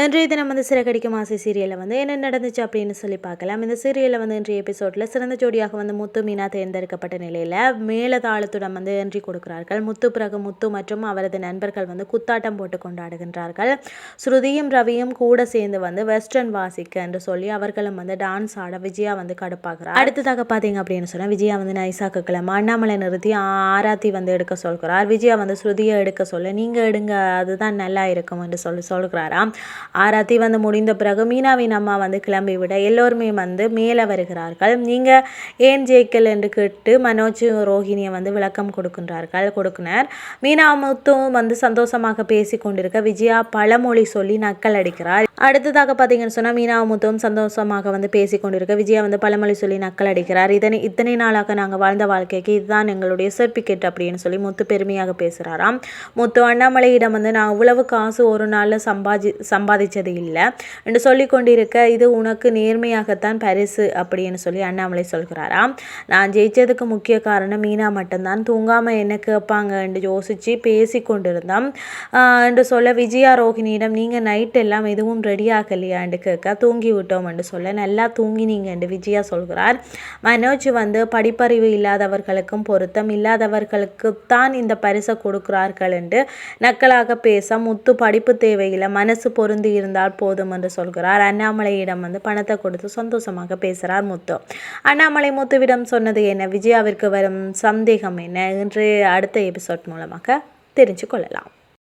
இன்றைய தினம் வந்து சிறகடிக்கும் ஆசை சீரியலில் வந்து என்ன நடந்துச்சு அப்படின்னு சொல்லி பார்க்கலாம். இந்த சீரியலில் வந்து இன்றைய எபிசோடில் சிறந்த ஜோடியாக வந்து முத்து மீனா தேர்ந்தெடுக்கப்பட்ட நிலையில் மேலதாளத்துடன் வந்து என்றி கொடுக்கிறார்கள். முத்து பிறகு முத்து மற்றும் அவரது நண்பர்கள் வந்து குத்தாட்டம் போட்டு கொண்டாடுகின்றார்கள். ஸ்ருதியும் ரவியும் கூட சேர்ந்து வந்து வெஸ்டர்ன் வாசிக்க என்று சொல்லி அவர்களும் வந்து டான்ஸ் ஆட விஜயா வந்து கடுப்பாகிறார். அடுத்ததாக பார்த்தீங்க அப்படின்னு சொன்னால் விஜயா வந்து நைசாக்கு கிளம்ப அண்ணாமலை நிறுத்தி ஆராத்தி வந்து எடுக்க சொல்கிறார். விஜயா வந்து ஸ்ருதியை எடுக்க சொல்ல நீங்கள் எடுங்க அதுதான் நல்லா இருக்கும் என்று சொல்லி சொல்கிறாராம். ஆராத்தி வந்து முடிந்த பிறகு மீனாவின் அம்மா வந்து கிளம்பி விட எல்லோருமே வந்து மேலே வருகிறார்கள். நீங்கள் ஏன் ஜெயிக்கல் என்று கேட்டு மனோஜ் ரோஹிணியை வந்து விளக்கம் கொடுக்கின்றார்கள். கொடுக்கினர். மீனா முத்தும் வந்து சந்தோஷமாக பேசி கொண்டிருக்க விஜயா பழமொழி சொல்லி நக்கல் அடிக்கிறார். அடுத்ததாக பார்த்தீங்கன்னு சொன்னால் மீனா முத்துவும் சந்தோஷமாக வந்து பேசி கொண்டிருக்க விஜயா வந்து பழமொழி சொல்லி நக்கல் அடிக்கிறார். இதனை இத்தனை நாளாக நாங்கள் வாழ்ந்த வாழ்க்கைக்கு இதுதான் எங்களுடைய சர்டிஃபிகேட் அப்படின்னு சொல்லி முத்து பெருமையாக பேசுகிறாராம் முத்து அண்ணாமலையிடம் வந்து நான் இவ்வளவு காசு ஒரு நாளில் சம்பாதி சம்பாதிச்சது இல்லை. என்று சொல்லி கொண்டிருக்க இது உனக்கு நேர்மையாகத்தான் பரிசு அப்படின்னு சொல்லி அண்ணாமலை சொல்கிறாராம். நான் ஜெயிச்சதுக்கு முக்கிய காரணம் மீனா மட்டும்தான். தூங்காமல் என்ன கேட்பாங்க என்று யோசித்து பேசி கொண்டிருந்தோம் என்று சொல்ல விஜயா ரோஹிணியிடம் நீங்கள் நைட் எல்லாம் எதுவும் ரெடி ஆகலையா? என்று கேட்க தூங்கி விட்டோம் என்று சொல்ல நல்லா தூங்கினீங்க என்று விஜயா சொல்கிறார். மனோஜ் வந்து படிப்பறிவு இல்லாதவர்களுக்கும் பொருத்தம். இல்லாதவர்களுக்கு தான் இந்த பரிசை கொடுக்கிறார்கள் என்று நக்கலாக பேச முத்து படிப்பு தேவையில்லை. மனசு பொருந்தி இருந்தால் போதும் என்று சொல்கிறார். அண்ணாமலையிடம் வந்து பணத்தை கொடுத்து சந்தோஷமாக பேசுகிறார் முத்து. அண்ணாமலை முத்துவிடம் சொன்னது என்ன? விஜயாவிற்கு வரும் சந்தேகம் என்ன? என்று அடுத்த எபிசோட் மூலமாக தெரிஞ்சு கொள்ளலாம்.